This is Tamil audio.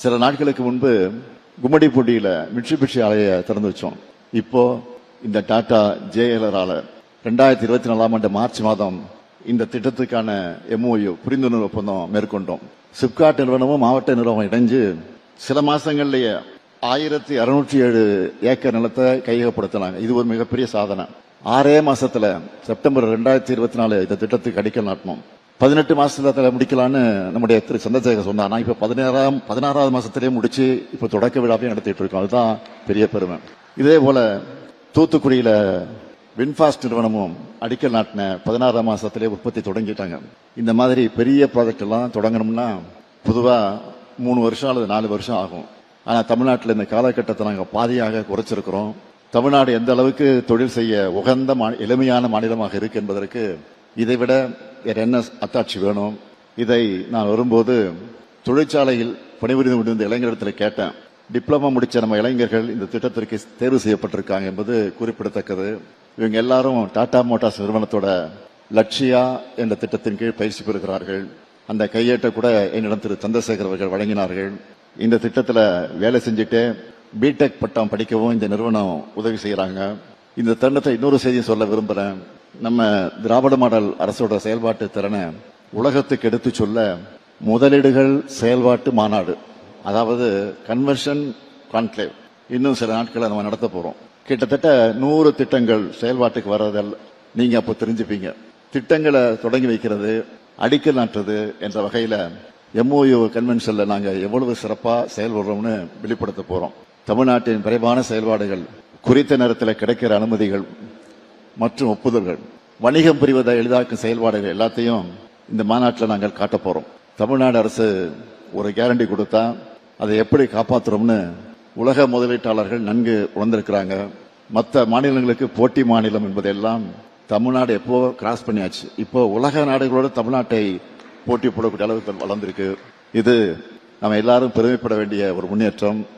சில நாட்களுக்கு முன்பு கும்மடி கும்மிடிப்பூண்டியில மிட்சுபிஷி ஆலையை திறந்து வச்சோம். இப்போ இந்த டாடா ஜேஎல்ஆரால ரெண்டாயிரத்தி இருபத்தி நாலாம் ஆண்டு மார்ச் மாதம் இந்த திட்டத்துக்கான எம்ஓயு புரிந்துணர்வு ஒப்பந்தம் மேற்கொண்டோம். சிப்காட் நிறுவனமும் மாவட்ட நிறுவனம் இணைஞ்சு சில மாசங்கள்லயே ஆயிரத்தி அறுநூற்றி ஏழு ஏக்கர் நிலத்தை கையகப்படுத்தினாங்க. இது ஒரு மிகப்பெரிய சாதனை. ஆறே மாசத்துல செப்டம்பர் ரெண்டாயிரத்தி இருபத்தி நாலு இந்த திட்டத்துக்கு அடிக்கல் நாட்டினோம். பதினெட்டு மாசத்துல முடிக்கலான்னு நம்முடைய திரு சந்திரசேகர் சொன்னார். நான் இப்ப பதினேழாம் பதினாறாவது மாசத்திலேயே முடிச்சு இப்ப தொடக்க விழாவையும் நடத்திட்டு இருக்கோம். அதுதான் பெரிய பெருமை. இதே போல தூத்துக்குடியில வின்ஃபாஸ்ட் நிறுவனமும் அடிக்கல் நாட்டின பதினாறாம் மாசத்திலே உற்பத்தி தொடங்கிட்டாங்க. இந்த மாதிரி பெரிய ப்ராஜெக்ட் எல்லாம் தொடங்கணும்னா பொதுவா மூணு வருஷம் அல்லது நாலு வருஷம் ஆகும். ஆனா தமிழ்நாட்டில் இந்த காலகட்டத்தை நாங்கள் பாதியாக குறைச்சிருக்கிறோம். தமிழ்நாடு எந்த அளவுக்கு தொழில் செய்ய உகந்த மா- எளிமையான மாநிலமாக இருக்கு என்பதற்கு இதை விட வேற என்ன அத்தாட்சி வேணும்? இதை நான் வரும்போது தொழிற்சாலையில் பணிபுரிந்து கொண்டிருந்த இளைஞரிடத்தில் கேட்டேன். டிப்ளமா முடிச்ச நம்ம இளைஞர்கள் இந்த திட்டத்திற்கு தேர்வு செய்யப்பட்டிருக்காங்க என்பது குறிப்பிடத்தக்கது. இவங்க எல்லாரும் டாடா மோட்டார்ஸ் நிறுவனத்தோட லட்சியா என்ற திட்டத்தின் கீழ் பயிற்சி பெறுகிறார்கள். அந்த கையேட்டை கூட என்னிடம் திரு சந்திரசேகர் அவர்கள் வழங்கினார்கள். இந்த திட்டத்தில் வேலை செஞ்சுட்டு பிடெக் பட்டம் படிக்கவும் இந்த நிறுவனம் உதவி செய்கிறாங்க இந்த தருணத்தை இன்னொரு செய்தியும் சொல்ல விரும்புகிறேன் நம்ம திராவிட மாடல் அரசோட செயல்பாட்டு திறனை உலகத்துக்கு எடுத்து சொல்ல முதலீடுகள் செயல்பாட்டு மாநாடு அதாவது கன்வர்ஷன் கான்க்ளேவ் இன்னும் சில நாட்களை நம்ம நடத்த போறோம். கிட்டத்தட்ட நூறு திட்டங்கள் செயல்பாட்டுக்கு வர்றதல் நீங்க அப்போ தெரிஞ்சுப்பீங்க. திட்டங்களை தொடங்கி வைக்கிறது அடிக்கல் நாட்டுறது என்ற வகையில எம்ஓயு கன்வென்ஷன்ல நாங்க எவ்வளவு சிறப்பா செயல்படுறோம்னு வெளிப்படுத்த போறோம். தமிழ்நாட்டின் விரைவான செயல்பாடுகள் குறித்த நேரத்தில் கிடைக்கிற அனுமதிகள் மற்றும் ஒப்புதல்கள். வணிகம் புரிவதை எளிதாக்கும் செயல்பாடுகள் எல்லாத்தையும் இந்த மாநாட்டில் நாங்கள் காட்ட போறோம். தமிழ்நாடு அரசு ஒரு கேரண்டி கொடுத்தா அதை எப்படி காப்பாற்றுறோம்னு உலக முதலீட்டாளர்கள் நன்கு உணர்ந்திருக்கிறாங்க. மற்ற மாநிலங்களுக்கு போட்டி மாநிலம் என்பதெல்லாம் தமிழ்நாடு எப்போ கிராஸ் பண்ணியாச்சு? இப்போ உலக நாடுகளோடு தமிழ்நாட்டை போட்டி போடக்கூடிய அளவுக்கு வளர்ந்திருக்கு. இது நம்ம எல்லாரும் பெருமைப்பட வேண்டிய ஒரு முன்னேற்றம்.